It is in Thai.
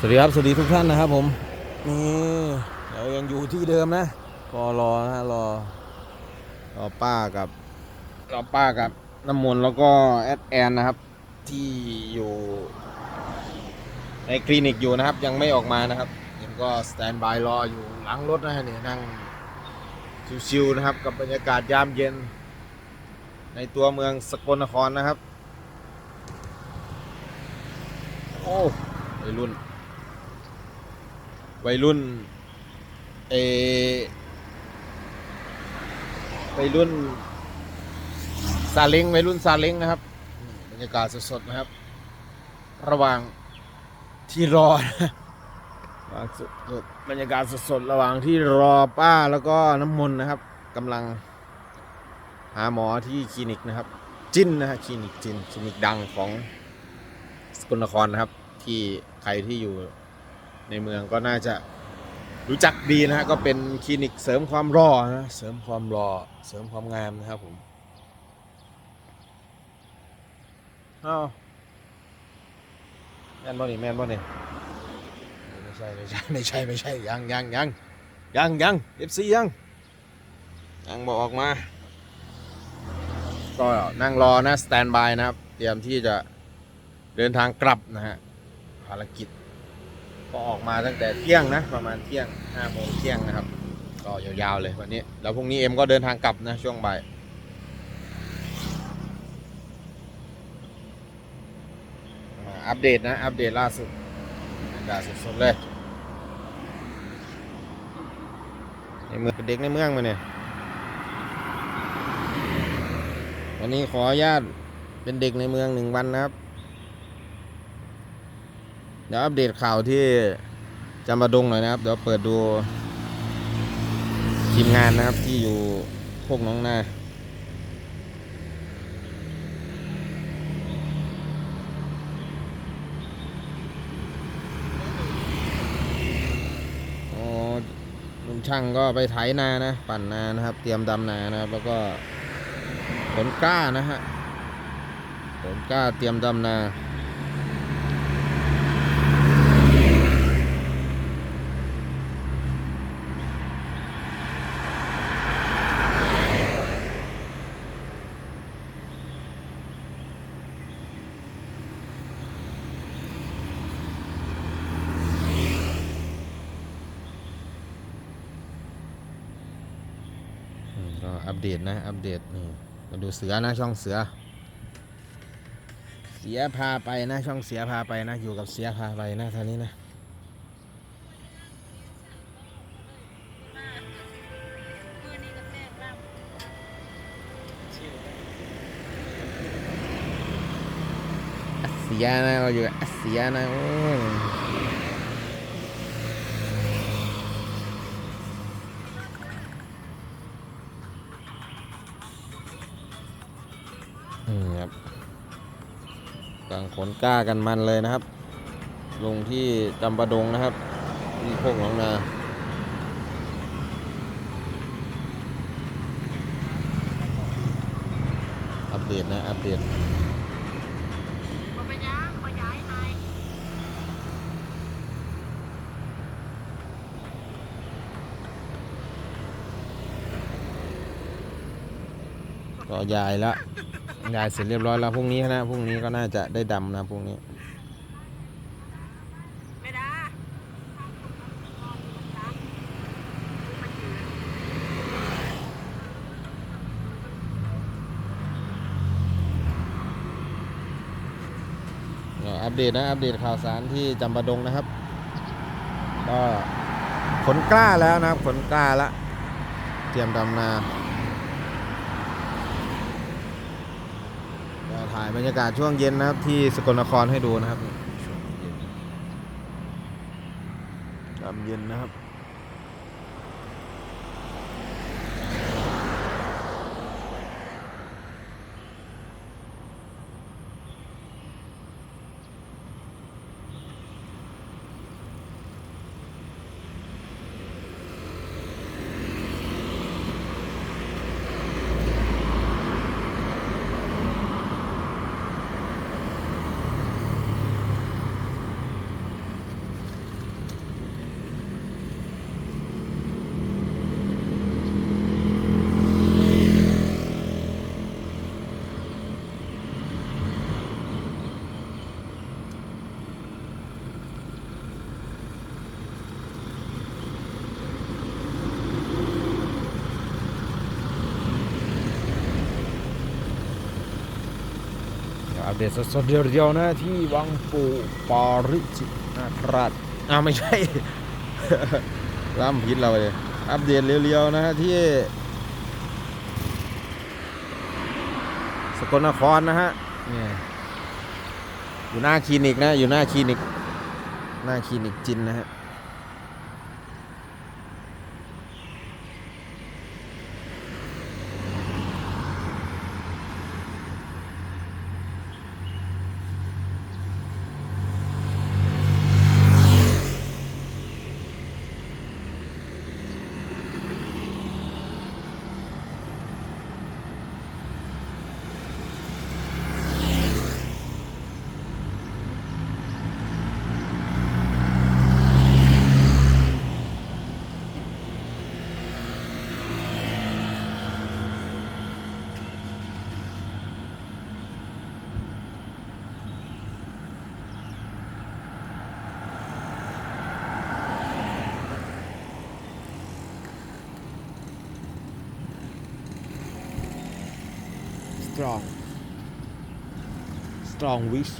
สวัสดีครับ สวัสดีทุกท่านนะครับผม นี่เรายังอยู่ที่เดิมนะก็รอนะรอรอป้ากับรอป้ากับน้ำมนต์แล้วก็แอดแอนนะครับ ที่อยู่ ในคลินิกอยู่นะครับ ยังไม่ออกมานะครับยังก็สแตนบายรออยู่หลังรถนะฮะเนี่ยนั่งชิวๆนะครับ กับบรรยากาศยามเย็น ในตัวเมืองสกลนครนะครับ โอ้วัยรุ่น วัยรุ่นเอวัยรุ่นซาเล้งวัยรุ่นซาเล้งนะครับบรรยากาศสดๆนะครับ ระหว่างที่รอนะบรรยากาศสดๆระหว่างที่รอป้าแล้วก็น้ำมนต์นะครับกำลังหาหมอที่คลินิกนะครับ จิ้นนะฮะคลินิกจินคลินิกดังของสกลนครนะครับ ที่ใครที่อยู่ ในเมืองก็น่าจะรู้จักดีนะฮะก็เป็นคลินิกเสริมความรอนะเสริมความรอเสริมความงามนะครับผมอ้าวแม่นบ่นี่แม่นบ่นี่ไม่ใช่ไม่ใช่ไม่ใช่ไม่ใช่ยังยังยังยังยังเอฟซียังยังบอกออกมา ก็นั่งรอนะสแตนบายนะครับ เตรียมที่จะเดินทางกลับนะฮะภารกิจ ก็ออกมาตั้งแต่เที่ยงนะประมาณเที่ยงห้าโมงเที่ยงนะครับ ก็ยาวๆเลยวันนี้ แล้วพรุ่งนี้เอ็มก็เดินทางกลับนะช่วงบ่ายอัปเดตนะ อัปเดตล่าสุดบรรยากาศสดๆเลยในเมืองเด็กในเมืองมาเนี่ยวันนี้ขออนุญาตเป็นเด็กในเมืองหนึ่งวันนะครับ เดี๋ยวอัปเดตข่าวที่จำปาดงหน่อยนะครับ เดี๋ยวเปิดดูทีมงานนะครับที่อยู่พวกน้องนาอ๋อลุงช่างก็ไปไถนานะ ปั่นนานะครับ เตรียมดำนานะครับ แล้วก็ขนกล้านะฮะขนกล้าเตรียมดำนา อัปเดตนะ อัปเดตนี่มาดูเสือนะช่องเสือ เสียพาไปนะ ช่องเสียพาไปนะ อยู่กับเสียพาไปนะท่านี้นะอัสเสียนะเราอยู่อัสเสียนะโอ้ ยอืมครับกลางขนกล้ากันมันเลยนะครับ ลงที่จำปาดงนะครับที่โคกหนองนาอัปเดตนะ อัปเดตบ่ไปย่างบ่ย้ายนายก็ยายละ ยายเสร็จเรียบร้อยแล้วพรุ่งนี้นะพรุ่งนี้ก็น่าจะได้ดำนะพรุ่งนี้อัปเดตนะ อัปเดตข่าวสารที่จำปาดงนะครับ ก็ขนกล้าแล้วนะครับขนกล้าละ เตรียมดำนาก็ถ่ายบรรยากาศช่วงเย็นนะครับที่สกลนครให้ดูนะครับช่วงเย็นตามเย็นนะครับ เดตสดๆเดียวๆนะที่วังปูปาริจิตนาคราชอ่าไม่ใช่ล่ำพิษเราเลย อัปเดตเรียวๆนะฮะที่ สกลนครนะฮะเนี่ยอยู่หน้าคลินิกนะ อยู่หน้าคลินิก หน้าคลินิกจินนะฮะ strong. Strong wish